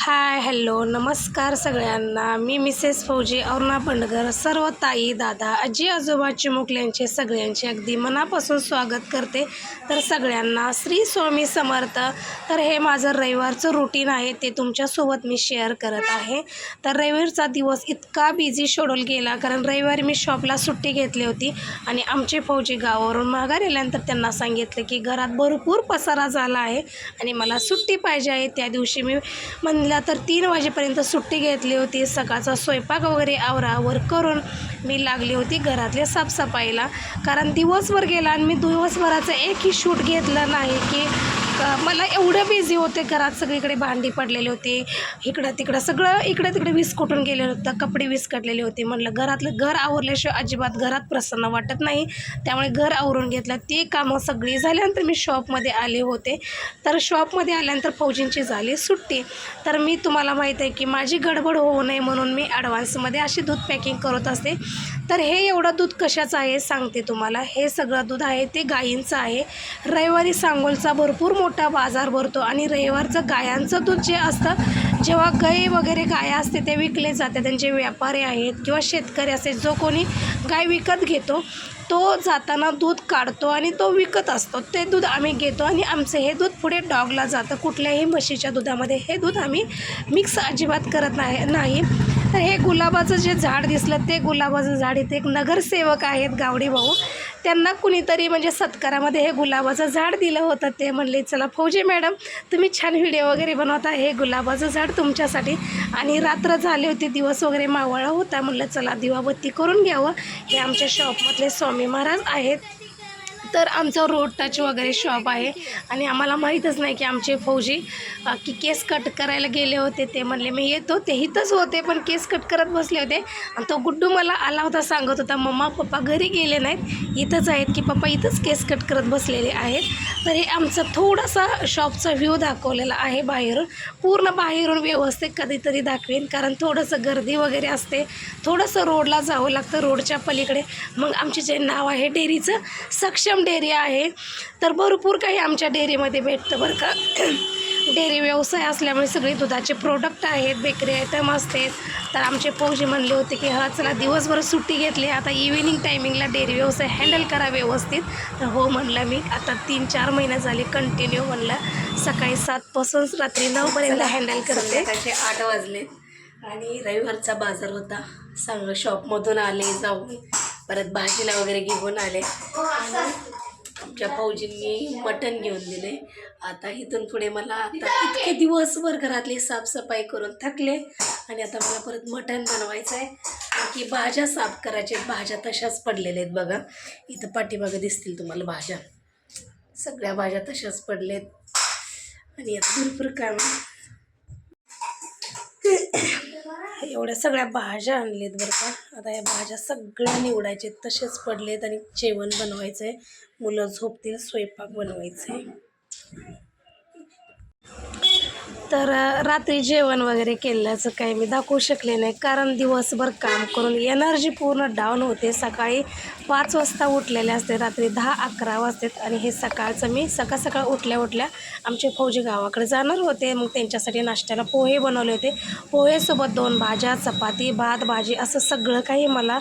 Hi hello नमस्कार सगळ्यांना. मी Mrs फौजी अरुणा पंडगर सर्व ताई दादा आजी आजोबा चिमुकल्यांचे सगळ्यांचे अगदी मनापासून स्वागत करते. तर सगळ्यांना श्री स्वामी समर्थ. तर हे माझं रविवारचं रुटीन आहे ते तुमच्यासोबत मी शेअर करत आहे. तर रविवारचा दिवस इतका बिझी शेड्यूल गेला कारण रविवारी मी शॉपला सुट्टी घेतली होती आणि आमचे फौजी गावावरून माघार आल्यानंतर त्यांना सांगितलं की घरात भरपूर पसारा झाला आहे आणि मला सुट्टी पाहिजे आहे. त्या दिवशी मी म्हणलं तर तीन वाजेपर्यंत सुट्टी घेतली होती. सकाळचा स्वयंपाक वगैरे आवरावर करून मी लागली होती घरातल्या साफसफाईला. कारण दिवसभर गेला आणि मी दिवसभराचं एकही शूट घेतलं नाही की मला एवढं बिझी होते घरात सगळीकडे भांडी पडलेली होती. इकडं तिकडं सगळं इकडे तिकडे विस्कटून गेलेलं होतं कपडे विस्कटलेले होते. म्हटलं घरातलं घर आवरल्याशिवाय अजिबात घरात प्रसन्न वाटत नाही. त्यामुळे घर आवरून घेतलं. ते कामं सगळी झाल्यानंतर मी शॉपमध्ये आले होते. तर शॉपमध्ये आल्यानंतर फौजींची झाली सुट्टी. तर मी तुम्हाला माहीत आहे की माझी गडबड होऊ नये म्हणून मी ॲडव्हान्समध्ये अशी दूध पॅकिंग करत असते. तर हे एवढं दूध कशाचं आहे सांगते तुम्हाला. हे सगळं दूध आहे ते गायींचं आहे. रविवारी सांगोलचा भरपूर मोठा बाजार भरतो आणि रविवारचं गायांचं दूध जे असतं जेव्हा गाय वगैरे गाया असते ते विकले जाते त्यांचे व्यापारी आहेत किंवा शेतकरी असेल जो कोणी गाय विकत घेतो तो जाताना दूध काढतो आणि तो विकत असतो. ते दूध आम्ही घेतो आणि आमचं हे दूध पुढे डॉगला जातं. कुठल्याही म्हशीच्या दुधामध्ये हे दूध आम्ही मिक्स अजिबात करत नाही नाही. तर हे गुलाबाचं जे झाड दिसलं ते गुलाबाचं झाड. इथे एक नगरसेवक आहेत गावडी भाऊ. त्यांना कुणीतरी म्हणजे सत्कारामध्ये हे गुलाबाचं झाड दिलं होतं ते म्हणले चला फौजी मॅडम तुम्ही छान व्हिडिओ वगैरे बनवता हे गुलाबाचं झाड तुमच्यासाठी. आणि रात्र झाली होती दिवस वगैरे मावळा होता म्हणलं चला दिवाबत्ती करून घ्यावं. हे आमच्या शॉपमधले स्वामी महाराज आहेत. तर आमचं रोड टच वगैरे शॉप आहे. आणि आम्हाला माहीतच नाही की आमचे फौजी की केस कट करायला गेले होते ते म्हणले मी येतो. ते इथंच होते पण केस कट करत बसले होते. आणि तो गुड्डू मला आला होता सांगत होता मम्मा पप्पा घरी गेले नाहीत. इथंच आहेत की पप्पा इथंच केस कट करत बसलेले आहेत. तर हे आमचं थोडासा शॉपचा व्ह्यू दाखवलेला आहे बाहेरून. पूर्ण बाहेरून व्यवस्थित कधीतरी दाखवेन कारण थोडंसं गर्दी वगैरे असते. थोडंसं रोडला जावं लागतं रोडच्या पलीकडे. मग आमचे जे नाव आहे डेअरीचं सक्षम डेअरी आहे. तर भरपूर काही आमच्या डेअरीमध्ये भेटतं बरं का. डेअरी व्यवसाय असल्यामुळे सगळे दुधाचे प्रोडक्ट आहेत बेकरी आयटम असते. तर आमचे फौजी म्हणले होते की हा चला दिवसभर सुट्टी घेतली आता इव्हिनिंग टायमिंगला डेअरी व्यवसाय हँडल करा व्यवस्थित. तर हो म्हणलं मी आता तीन चार महिने झाले कंटिन्यू म्हणलं. सकाळी सातपासून रात्री नऊपर्यंत हँडल करते. संध्याकाळचे आठ वाजले. आणि रविवारचा बाजार होता. सांग शॉपमधून आले जाऊन परत भाजीला वगैरे घेऊन आले. आणि आमच्या फौजींनी मटण घेऊन दिले. आता इथून पुढे मला आता इतके दिवसभर घरातली साफसफाई करून थकले आणि आता मला परत मटण बनवायचं आहे की भाज्या साफ करायच्या आहेत. भाज्या तशाच पडलेल्या आहेत बघा. इथं पाठीमागं दिसतील तुम्हाला भाज्या. सगळ्या भाज्या तशाच पडलेत. आणि आता भरपूर काम एवढ्या सगळ्या भाज्या आणलेत बरं का. आता या भाज्या सगळ्या निवडायचे तसेच पडलेत आणि जेवण बनवायचं आहे मुलं झोपतील स्वयंपाक बनवायचं आहे तर रात्री जेवण वगैरे केल्याचं काही मी दाखवू शकले नाही. कारण दिवसभर काम करून एनर्जी पूर्ण डाऊन होते. सकाळी पाच वाजता उठलेले असते रात्री दहा अकरा वाजतात आणि हे सकाळचं मी सकाळ सकाळ उठल्या उठल्या आमचे फौजी गावाकडे जाणार होते. मग त्यांच्यासाठी नाश्त्याला पोहे बनवले होते. पोहेसोबत दोन भाज्या चपाती भात भाजी असं सगळं काही मला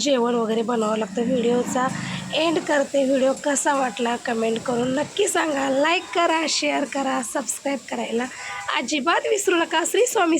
जेवण वगैरे बनवावं लागतं. व्हिडिओचा एंड करते. व्हिडिओ कसा वाटला कमेंट करून नक्की सांगा. लाईक करा शेअर करा सबस्क्राईब करायला अजिबात विसरू नका. श्री स्वामी